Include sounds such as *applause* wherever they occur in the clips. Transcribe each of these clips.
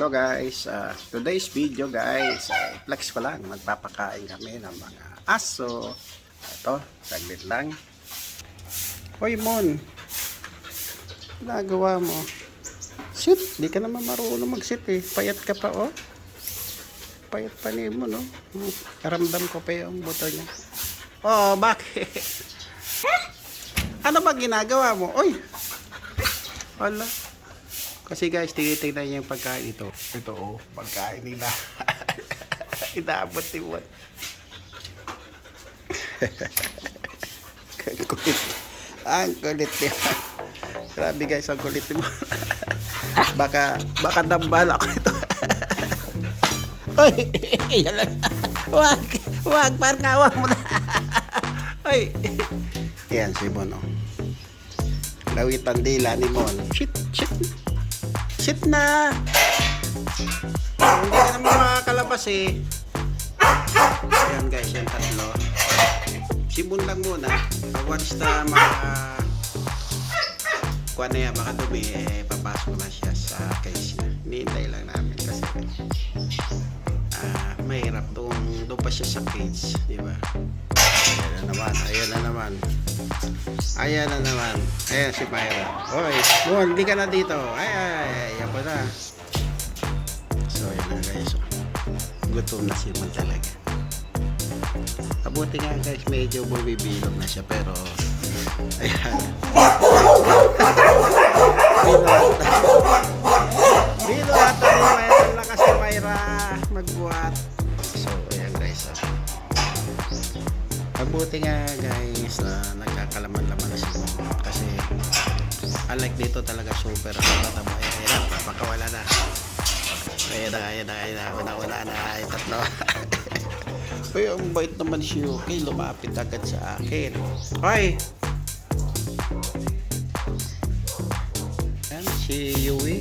Hello guys, uh, today's video guys, uh, flex ko lang, magpapakain kami ng mga aso. Ito, saglit lang. Hoy Mon, nagawa mo. Sit, di ka naman marunong mag-sit eh. Payat ka pa oh. Payat pa ni mo no. Hmm, Karamdam ko pa yung buto niya. Oh, bakit? *laughs* ano ba ginagawa mo? Oy! Wala. Kasi guys, tinitingnan niya yung pagkain ito. Ito oh, pagkain nila. *laughs* Inaabot ni. Ang kulit. Ang kulit niya. Grabe guys, ang kulit mo. baka, baka nambal ako ito. Hoy, *laughs* yan lang. Wag, wag, parkawa mo na. Hoy. Yan, si Mon, oh. Lawitan dila ni Mon. Shit, shit. Shit na. Oh, hindi ka naman makakalabas eh. Ayan guys, yan tatlo. Sibon lang muna. Once na maka... Kuha na yan, baka dumi, eh, papasok na siya sa case niya. Hinihintay lang namin kasi ah, mahirap doon, doon pa siya sa cage, di ba? Naman, ayan na naman. Ayan na naman. Ayan si Myra. Oy, Mon, hindi ka na dito. Ay, ay, ay, ayan pa na. So, ayan na guys. Gutom na si Mon talaga. Mabuti nga guys, medyo bumibilog na siya pero ayan. Mabuti nga guys na nagkakalaman-laman na si Mon. Kasi unlike dito talaga super mataba. Ayan, ayan, papakawala na. Ayan na, ayan na, ayan na. Una-una na, ayan tatlo. *laughs* Uy, ang bait naman si Yuki. Lumapit agad sa akin. Hoy! Ayan, si Yui.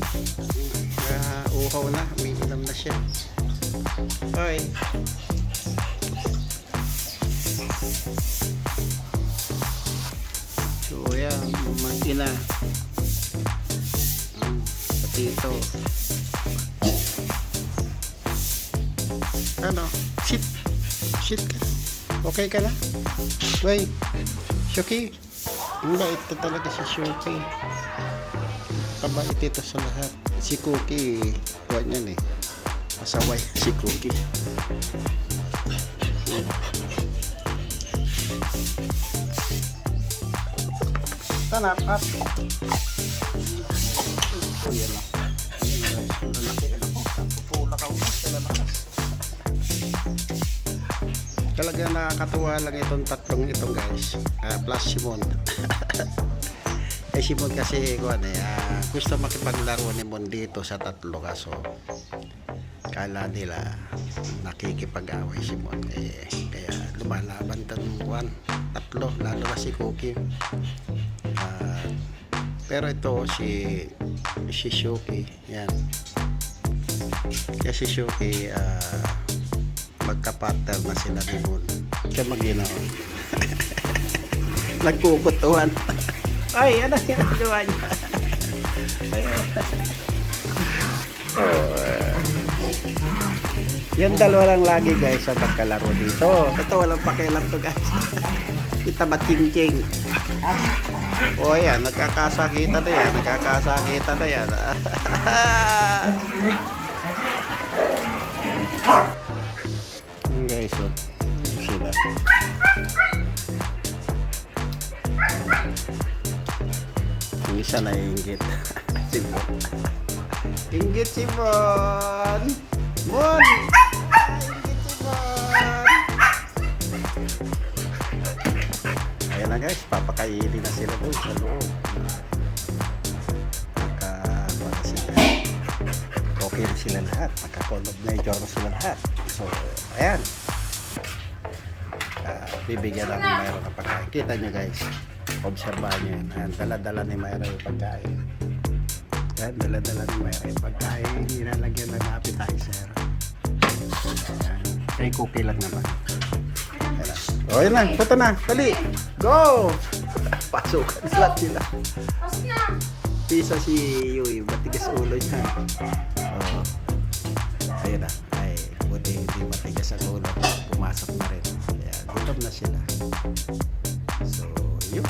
Uh, uhaw na. Umiinom na siya. Hoy! So, ayan, mag-ina. Mm, Pati ito. Ano? Shit. Shit ka. Okay ka na? Wait. Shuki. Ang bait na talaga si Shuki. Kabait ito sa lahat. Si Cookie, huwag niyan eh. Masaway si Cookie. Tanap, up. Ko. Mo. Lalakas. Talaga nakakatuwa lang itong tatlong itong guys. Ah, plus Simon. *laughs* eh Simon kasi kuwan eh, ah, gusto makipaglaro ni Mon dito sa tatlo kaso kala nila nakikipag-away si Mon eh kaya lumalaban tan kuwan tatlo lalo na si Cookie Ah, pero ito si si Shuki yan kaya si Shuki ah, magkapartner na sila ni Moon. Siya mag-ginawa. *laughs* Nagkukutuan. *laughs* Ay, ano ginagawa niya? oh, eh. Yung dalawa lang lagi guys ang magkalaro dito. Ito walang pakialam to guys. *laughs* Kita ba ching O oh, yan, nagkakasakita na yan. Nagkakasakita na yan. *laughs* Yung guys, oh. Sila. Yung isa na inggit. *laughs* si Mon. Inggit si! Mon! Ah, Inggit si Mon! Ayan na guys, papakainin na sila doon sa loob. Naka, ano na sila. Okay na sila lahat. Nakakolog na yung na sila lahat. So, ayan. Ah, bibigyan namin mayroon ng pagkain. Kita nyo guys. Obserbahan nyo. Ayan, dala-dala ni Mayra yung pagkain. Ayan, dala-dala Mayra yung pagkain. Nilalagyan ng appetizer. Ayan. Kay cookie lang naman. Ayan. O, yun lang. Punta na. Dali. Go! Pasukan sila sila. Pisa si Yui. Matigas ulo niya. Oh. Ayun na. Ay, buti hindi matigas ang ulo. Pumasok na rin. Kaya gutom na sila. So, yun.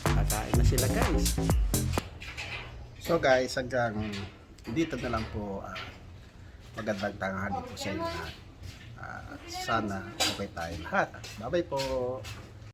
Kakain na sila guys. So guys, hanggang dito na lang po ah, magandang tanghali po sa inyo lahat. Ah, sana okay tayo lahat. Bye-bye po.